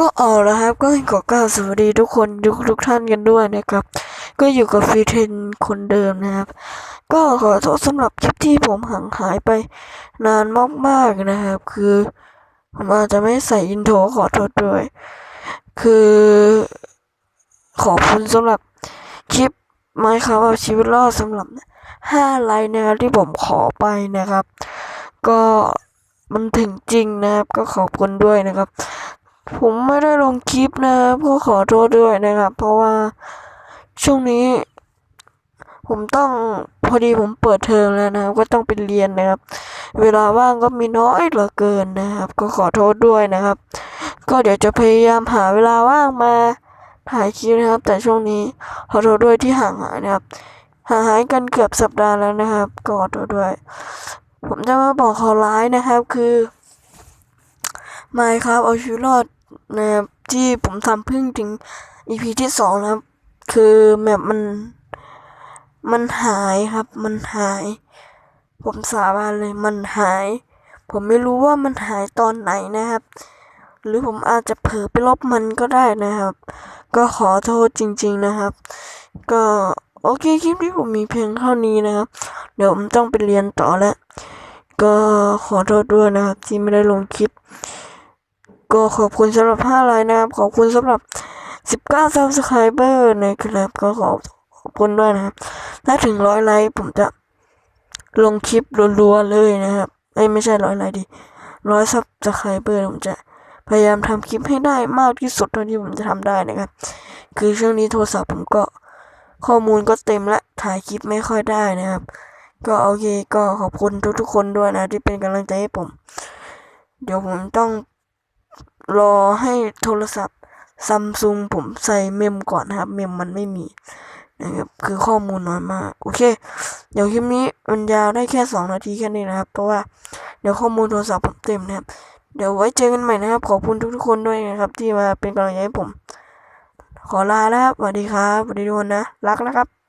ก็เอาแล้วครับ ก็ขอกล่าวสวัสดีทุกคนทุกทุกท่านกันด้วยนะครับ ก็อยู่กับฟรีเทนคนเดิมนะครับ ก็ขอโทษสำหรับคลิปที่ผมห่างหายไปนานมากๆนะครับ คือผมอาจจะไม่ใส่อินโทรขอโทษด้วย คือขอบคุณสำหรับคลิปไมค์ครับเอาชีวิตรอดสำหรับห้าไลค์นะครับที่ผมขอไปนะครับ ก็มันถึงจริงนะครับ ก็ขอบคุณด้วยนะครับ ผมไม่ได้ลงคลิปนะครับก็ขอโทษด้วยนะครับ เพราะว่าช่วงนี้ ผมต้องพอดีผมเปิดเทอมแล้วนะครับ ก็ต้องไปเรียนนะครับ เวลาว่างก็มีน้อยเหลือเกินนะครับ ก็ขอโทษด้วยนะครับ ก็เดี๋ยวจะพยายามหาเวลาว่างมาถ่ายคลิปนะครับ แต่ช่วงนี้ขอโทษด้วยที่ห่างหายนะครับห่างหายกันเกือบสัปดาห์แล้วนะครับ ก็ขอโทษด้วย ผมจะมาบอกข่าวร้ายนะครับคือไม่ครับเอาชีวิตรอด นะครับที่ผมทำเพิ่งถึง EP ที่สองนะครับคือแมปมัน มันหายครับ มันหาย ผมสาบานเลยมันหาย ผมไม่รู้ว่ามันหายตอนไหนนะครับ หรือผมอาจจะเผลอไปลบมันก็ได้นะครับ ก็ขอโทษจริง ๆนะครับ ก็โอเคคลิปที่ผมมีเพียงเท่านี้นะครับ เดี๋ยวผมต้องไปเรียนต่อแล้ว ก็ขอโทษด้วยนะครับ ที่ไม่ได้ลงคลิป ก็ขอบคุณสำหรับ5ไลน์นะครับ ขอบคุณสำหรับ 19 subscriber นะครับ ก็ขอขอบคุณด้วยนะครับ ถ้าถึงร้อยไลค์ผมจะลงคลิปรัวๆเลยนะครับเอ้ไม่ใช่ร้อยไลค์ดิร้อย subscriber ผมจะพยายามทำคลิปให้ได้มากที่สุดเท่าที่ผมจะทำได้นะครับ คือช่วงนี้โทรศัพท์ผมก็ข้อมูลก็เต็มและถ่ายคลิปไม่ค่อยได้นะครับ ก็โอเคก็ขอบคุณทุกๆคนด้วยนะที่เป็นกำลังใจให้ผม เดี๋ยวผมต้อง รอให้โทรศัพท์ซัมซุงผมใส่เมมก่อนนะครับ เมมมันไม่มีนะครับคือข้อมูลน้อยมาก โอเคเดี๋ยวคลิปนี้มันยาวได้แค่สองนาทีแค่นี้นะครับ เพราะว่าเดี๋ยวข้อมูลโทรศัพท์ผมเต็มนะครับ เดี๋ยวไว้เจอกันใหม่นะครับ ขอบคุณทุกๆคนด้วยนะครับ ที่มาเป็นกำลังใจให้ผม ขอลาแล้วครับสวัสดีครับสวัสดีทุกคนนะ รักนะครับ